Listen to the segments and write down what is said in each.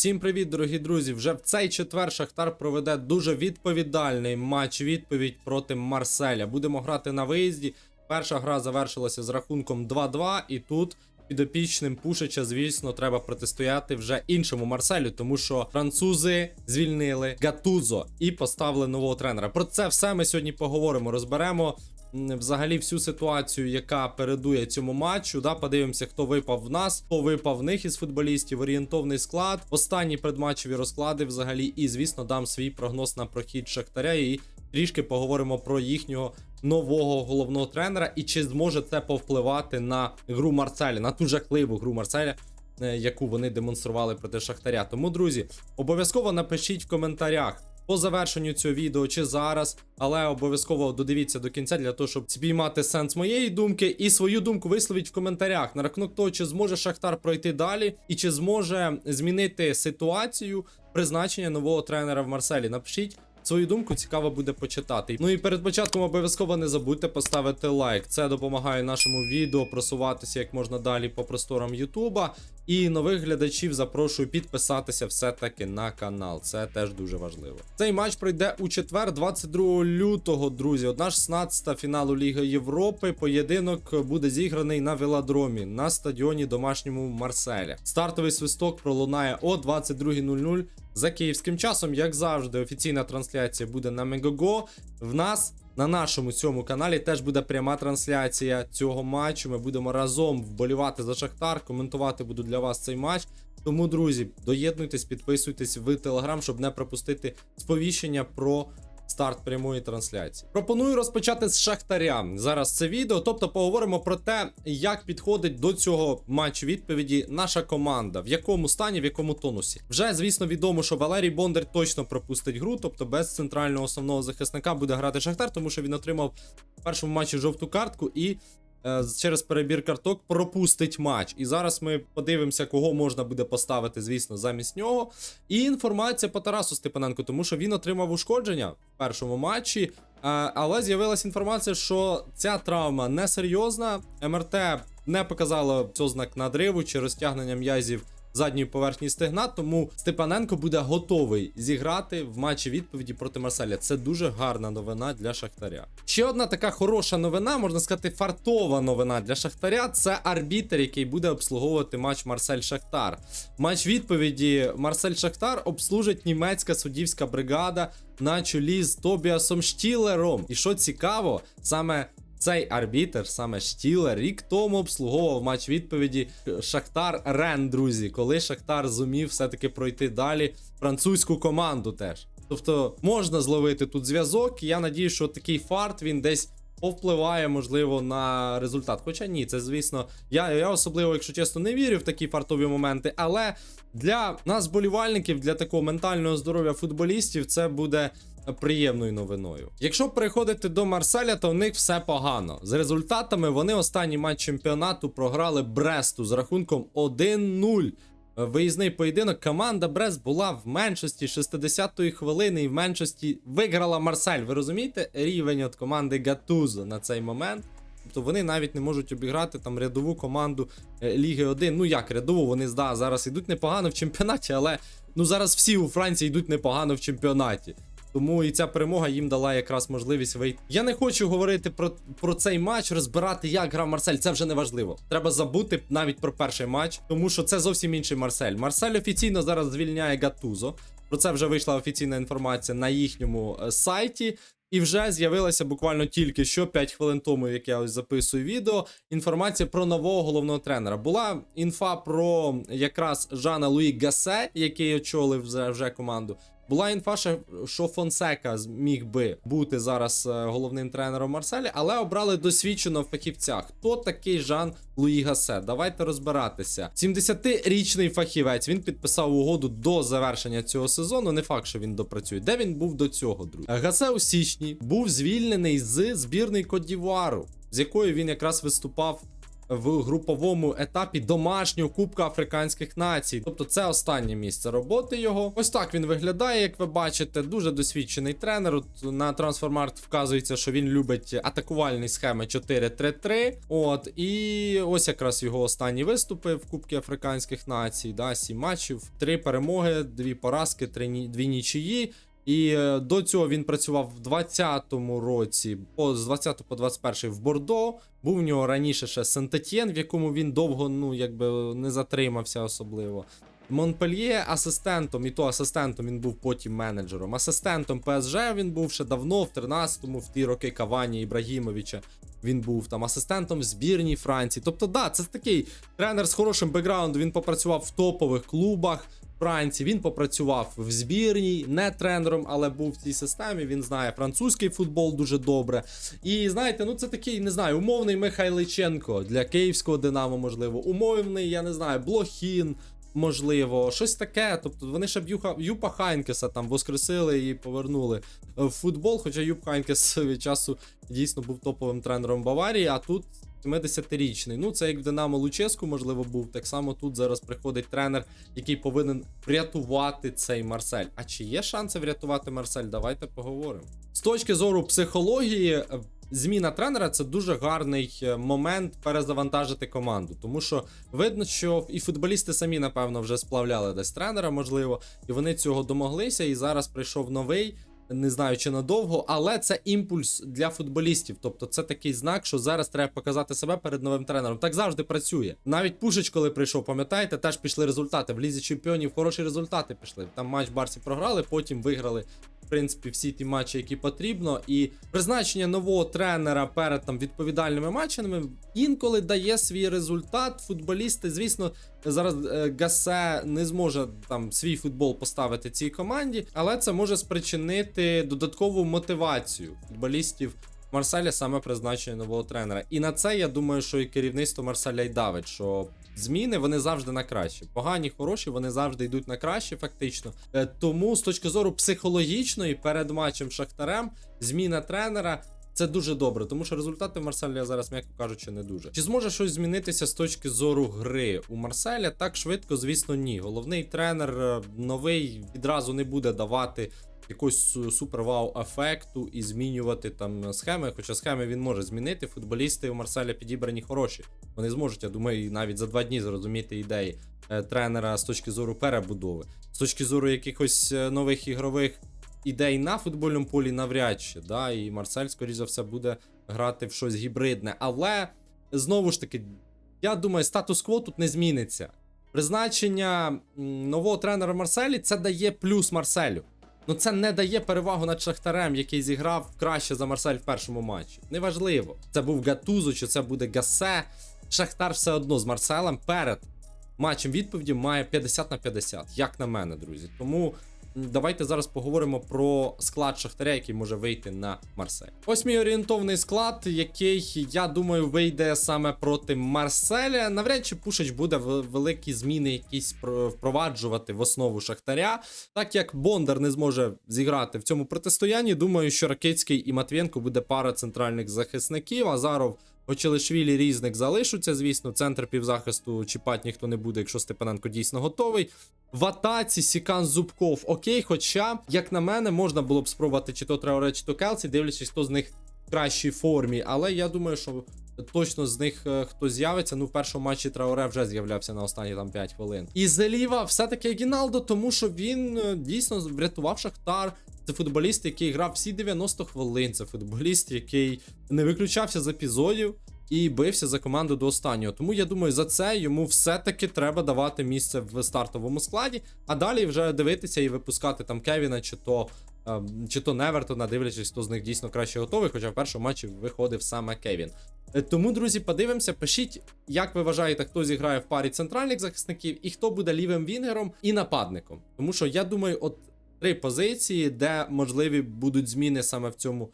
Всім привіт, дорогі друзі! Вже в цей четвер Шахтар проведе дуже відповідальний матч відповідь проти Марселя. Будемо грати на виїзді. Перша гра завершилася з рахунком 2-2, і тут підопічним Пушича, звісно, треба протистояти вже іншому Марселю, тому що французи звільнили Гатузо і поставили нового тренера. Про це все ми сьогодні поговоримо. Розберемо взагалі всю ситуацію, яка передує цьому матчу. Да, подивимося, хто випав в нас, хто випав в них із футболістів, орієнтовний склад, останні предматчеві розклади взагалі. І звісно, дам свій прогноз на прохід Шахтаря. І трішки поговоримо про їхнього нового головного тренера і чи зможе це повпливати на гру Марселя, на ту жахливу гру Марселя. е, Яку вони демонстрували проти Шахтаря. Тому, друзі, обов'язково напишіть в коментарях по завершенню цього відео чи зараз, але обов'язково додивіться до кінця для того, щоб спіймати сенс моєї думки і свою думку висловіть в коментарях на рахунок того, чи зможе Шахтар пройти далі, і чи зможе змінити ситуацію призначення нового тренера в Марселі. Напишіть. Свою думку цікаво буде почитати. Ну і перед початком обов'язково не забудьте поставити лайк. Це допомагає нашому відео просуватися як можна далі по просторам Ютуба. І нових глядачів запрошую підписатися все-таки на канал. Це теж дуже важливо. Цей матч пройде у четвер, 22 лютого, друзі. Одна 16-та фіналу Ліги Європи. Поєдинок буде зіграний на велодромі на стадіоні домашньому Марселя. Стартовий свисток пролунає о 22.00 за київським часом. Як завжди, офіційна трансляція буде на Мегого. В нас на нашому цьому каналі теж буде пряма трансляція цього матчу. Ми будемо разом вболівати за Шахтар, коментувати буду для вас цей матч. Тому, друзі, доєднуйтесь, підписуйтесь в Телеграм, щоб не пропустити сповіщення про старт прямої трансляції. Пропоную розпочати з Шахтаря. Зараз це відео. Тобто поговоримо про те, як підходить до цього матчу відповіді наша команда, в якому стані, в якому тонусі. Вже звісно відомо, що Валерій Бондар точно пропустить гру, тобто без центрального основного захисника буде грати Шахтар, тому що він отримав в першому матчі жовту картку і. Е, Через перебір карток пропустить матч. І зараз ми подивимося, кого можна буде поставити, звісно, замість нього. І інформація по Тарасу Степаненку, тому що він отримав ушкодження в першому матчі. е, Але з'явилася інформація, що ця травма не серйозна. МРТ не показало ознак надриву чи розтягнення м'язів задньої поверхні стегна, тому Степаненко буде готовий зіграти в матчі відповіді проти Марселя. Це дуже гарна новина для Шахтаря. Ще одна така хороша новина, можна сказати, фартова новина для Шахтаря. Це арбітер, який буде обслуговувати матч Марсель Шахтар. Матч відповіді Марсель Шахтар обслужить німецька суддівська бригада на чолі з Тобіасом Штілером. І що цікаво, саме цей арбітер, саме Штілер, рік тому обслуговував матч відповіді Шахтар Рен, друзі, коли Шахтар зумів все-таки пройти далі французьку команду теж. Тобто можна зловити тут зв'язок. Я надію, що такий фарт він десь повпливає, можливо, на результат. Хоча ні, це звісно, я, я особливо, якщо чесно, не вірю в такі фартові моменти, але для нас, болівальників, для такого ментального здоров'я футболістів, це буде приємною новиною. Якщо переходити до Марселя, то в них все погано. З результатами вони останній матч чемпіонату програли Бресту з рахунком 1-0. Виїзний поєдинок команда Брест була в меншості 60-ї хвилини і в меншості виграла Марсель. Ви розумієте рівень от команди Гатузо на цей момент? Тобто вони навіть не можуть обіграти там рядову команду е, Ліги 1. Ну як рядову, вони да, зараз йдуть непогано в чемпіонаті, але ну зараз всі у Франції йдуть непогано в чемпіонаті. Тому і ця перемога їм дала якраз можливість вийти. Я не хочу говорити про, про цей матч, розбирати, як грав Марсель. Це вже не важливо. Треба забути навіть про перший матч, тому що це зовсім інший Марсель. Марсель офіційно зараз звільняє Гатузо. Про це вже вийшла офіційна інформація на їхньому е, сайті. І вже з'явилася буквально тільки що 5 хвилин тому, як я ось записую відео. Інформація про нового головного тренера. Була інфа про якраз Жана Луї Гасе, який очолив вже, вже команду. Була інфа, що- Фонсека зміг би бути зараз е, головним тренером Марселі, але обрали досвідченого фахівця. Хто такий Жан Луї Гасе? Давайте розбиратися. 70-річний фахівець. Він підписав угоду до завершення цього сезону. Не факт, що він допрацює. Де він був до цього, друзі? Гасе у січні був звільнений з збірної Кодівару, з якою він якраз виступав в груповому етапі домашнього Кубка Африканських націй. Тобто це останнє місце роботи його. Ось так він виглядає, як ви бачите. Дуже досвідчений тренер. От на трансформарт вказується, що він любить атакувальні схеми 4-3-3. От, і ось якраз його останні виступи в Кубці Африканських націй. Да, 7 матчів, 3 перемоги, 2 поразки, 3, 2 нічиї. І е, до цього він працював в 20-му році, по, з 20 по 21 в Бордо. Був в нього раніше ще Сент-Етьєн, в якому він довго ну, якби не затримався особливо. Монпельє асистентом, і то асистентом він був потім менеджером. Асистентом ПСЖ він був ще давно, в 13-му, в ті роки Кавані Ібрагімовича. Він був там асистентом в збірній Франції. Тобто, да, це такий тренер з хорошим бекграундом. Він попрацював в топових клубах. Франції. Він попрацював в збірній, не тренером, але був в цій системі. Він знає французький футбол дуже добре. І знаєте, ну це такий, не знаю, умовний Михайличенко для київського Динамо, можливо, умовний, я не знаю, Блохін. Можливо, щось таке. Тобто вони ще б Юха, Юпа Хайнкеса там воскресили і повернули в футбол. Хоча Юп Хайнкес від часу дійсно був топовим тренером Баварії, а тут 70-річний. Ну, це як в Динамо Луческу, можливо, був. Так само тут зараз приходить тренер, який повинен врятувати цей Марсель. А чи є шанси врятувати Марсель? Давайте поговоримо. З точки зору психології, е, зміна тренера це дуже гарний е, момент перезавантажити команду. Тому що видно, що і футболісти самі, напевно, вже сплавляли десь тренера, можливо, і вони цього домоглися. І зараз прийшов новий не знаю чи надовго, але це імпульс для футболістів. Тобто це такий знак, що зараз треба показати себе перед новим тренером. Так завжди працює. Навіть Пушич, коли прийшов, пам'ятаєте, теж пішли результати. В лізі чемпіонів хороші результати пішли. Там матч Барсі програли, потім виграли. Принципі, всі ті матчі, які потрібно, і призначення нового тренера перед там відповідальними матчами інколи дає свій результат. Футболісти, звісно, зараз е, Гасе не зможе там свій футбол поставити цій команді, але це може спричинити додаткову мотивацію футболістів Марселя саме призначення нового тренера. І на це я думаю, що і керівництво Марселя й давить, що зміни вони завжди на краще. Погані, хороші, вони завжди йдуть на краще, фактично. Е, Тому з точки зору психологічної, перед матчем Шахтарем, зміна тренера. Це дуже добре, тому що результати в Марселя зараз, м'яко кажучи, не дуже. Чи зможе щось змінитися з точки зору гри у Марселя? Так швидко, звісно, ні. Головний тренер е, новий відразу не буде давати якогось су- супер-вау ефекту і змінювати там схеми. Хоча схеми він може змінити. Футболісти у Марселя підібрані хороші. Вони зможуть, я думаю, навіть за два дні зрозуміти ідеї е, тренера з точки зору перебудови, з точки зору якихось е, нових ігрових ідей на футбольному полі навряд чи. Да? І Марсель, скоріш за все, буде грати в щось гібридне. Але знову ж таки, я думаю, статус-кво тут не зміниться. Призначення нового тренера Марселі це дає плюс Марселю. Ну це не дає перевагу над Шахтарем, який зіграв краще за Марсель в першому матчі. Неважливо, це був Гатузо чи це буде Гасе. Шахтар все одно з Марселем перед матчем відповіді має 50 на 50, як на мене, друзі. Тому давайте зараз поговоримо про склад Шахтаря, який може вийти на Марсель. Ось мій орієнтовний склад, який, я думаю, вийде саме проти Марселя. Навряд чи Пушич буде великі зміни якісь про- впроваджувати в основу Шахтаря. Так як Бондар не зможе зіграти в цьому протистоянні, думаю, що Ракицький і Матвєнко буде пара центральних захисників. Азаров. Очелешвілі різник залишаться, звісно, центр півзахисту чіпати ніхто не буде, якщо Степаненко дійсно готовий. В атаці Сікан Зубков окей, хоча, як на мене, можна було б спробувати чи то Треоре, чи то Келсі, дивлячись, хто з них в кращій формі. Але я думаю, що точно з них е, хто з'явиться. Ну, в першому матчі Траоре вже з'являвся на останні там 5 хвилин. І зліва все-таки Гіналдо, тому що він е, дійсно врятував Шахтар. Це футболіст, який грав всі 90 хвилин. Це футболіст, який не виключався з епізодів і бився за команду до останнього. Тому я думаю, за це йому все-таки треба давати місце в стартовому складі, а далі вже дивитися і випускати там Кевіна чи то. е, Чи то Невертона, дивлячись, хто з них дійсно краще готовий, хоча в першому матчі виходив саме Кевін. Е, Тому, друзі, подивимося, пишіть, як ви вважаєте, хто зіграє в парі центральних захисників і хто буде лівим вінгером і нападником. Тому що я думаю, от три позиції, де можливі будуть зміни саме в цьому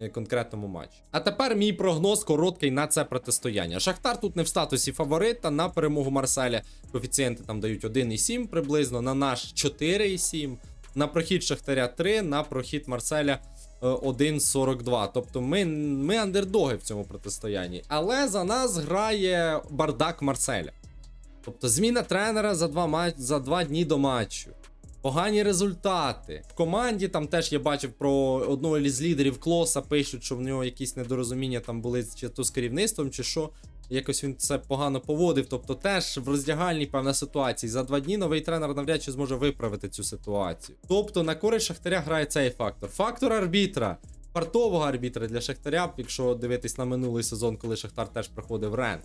е, конкретному матчі. А тепер мій прогноз короткий на це протистояння. Шахтар тут не в статусі фаворита на перемогу Марселя. Коефіцієнти там дають 1,7 приблизно, на наш 4,7. На прохід Шахтаря 3, на прохід Марселя е, 1.42. Тобто ми, ми андердоги в цьому протистоянні. Але за нас грає бардак Марселя. Тобто зміна тренера за два, матч, за два дні до матчу. Погані результати. В команді там теж я бачив про одного із лідерів Клоса, пишуть, що в нього якісь недорозуміння там були чи то з керівництвом, чи що. Якось він це погано поводив. Тобто теж в роздягальній певна ситуація. За два дні новий тренер навряд чи зможе виправити цю ситуацію. Тобто на користь Шахтаря грає цей фактор. Фактор арбітра. Фартового арбітра для Шахтаря, якщо дивитись на минулий сезон, коли Шахтар теж проходив Рен.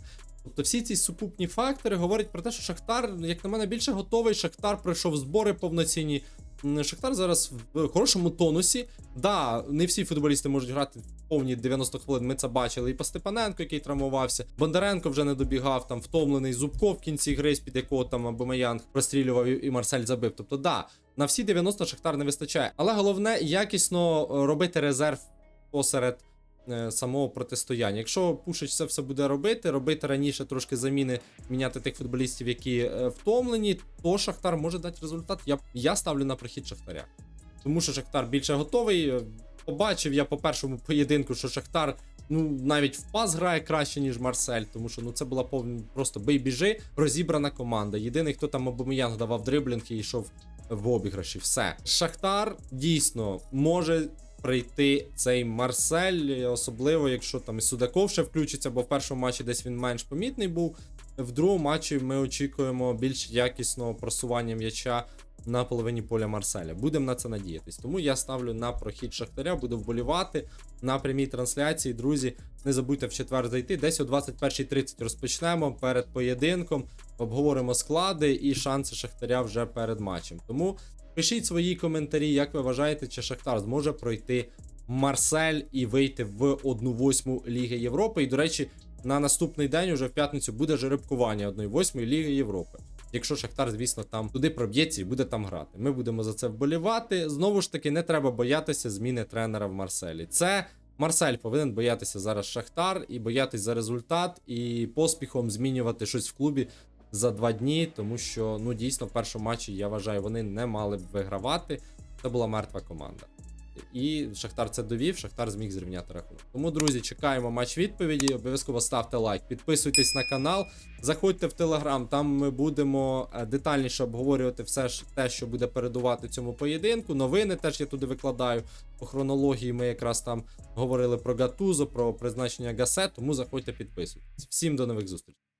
Тобто всі ці сукупні фактори говорять про те, що Шахтар, як на мене, більше готовий. Шахтар пройшов збори повноцінні. Шахтар зараз в хорошому тонусі. Да, не всі футболісти можуть грати в повні 90 хвилин. Ми це бачили. І по Степаненко, який травмувався. Бондаренко вже не добігав, там втомлений Зубко в кінці гри, з-під якого там Абомеянг прострілював і Марсель забив. Тобто, да, на всі 90 Шахтар не вистачає. Але головне якісно е, робити резерв посеред самого протистояння. Якщо Пушич це все буде робити, робити раніше трошки заміни, міняти тих футболістів, які е, втомлені, то Шахтар може дати результат. Я, я ставлю на прохід Шахтаря. Тому що Шахтар більше готовий. Е, Побачив я по першому поєдинку, що Шахтар ну навіть в пас грає краще, ніж Марсель, тому що ну це була повна просто бий-біжи, розібрана команда. Єдиний, хто там Абоміянг давав дриблінг і йшов в обіграші. Все. Шахтар дійсно може прийти цей Марсель, особливо якщо там і Судаков ще включиться, бо в першому матчі десь він менш помітний був. В другому матчі ми очікуємо більш якісного просування м'яча на половині поля Марселя. Будемо на це надіятись. Тому я ставлю на прохід Шахтаря, буду вболівати на прямій трансляції. Друзі, не забудьте в четвер зайти. Десь о 21.30 розпочнемо перед поєдинком. Обговоримо склади і шанси Шахтаря вже перед матчем. Тому пишіть свої коментарі, як ви вважаєте, чи Шахтар зможе пройти Марсель і вийти в 1-8 Ліги Європи. І, до речі, на наступний день, уже в п'ятницю, буде жеребкування 1-8 Ліги Європи. Якщо Шахтар, звісно, там туди проб'ється і буде там грати. Ми будемо за це вболівати. Знову ж таки, не треба боятися зміни тренера в Марселі. Це Марсель повинен боятися зараз Шахтар і боятись за результат, і поспіхом змінювати щось в клубі за два дні, тому що ну дійсно в першому матчі я вважаю, вони не мали б вигравати. Це була мертва команда. І Шахтар це довів, Шахтар зміг зрівняти рахунок. Тому, друзі, чекаємо матч відповіді. Обов'язково ставте лайк, підписуйтесь на канал, заходьте в телеграм. Там ми будемо е, детальніше обговорювати все ж те, що буде передувати цьому поєдинку. Новини теж я туди викладаю. По хронології ми якраз там говорили про Гатузо, про призначення Гасе, тому заходьте підписуйтесь. Всім до нових зустрічей.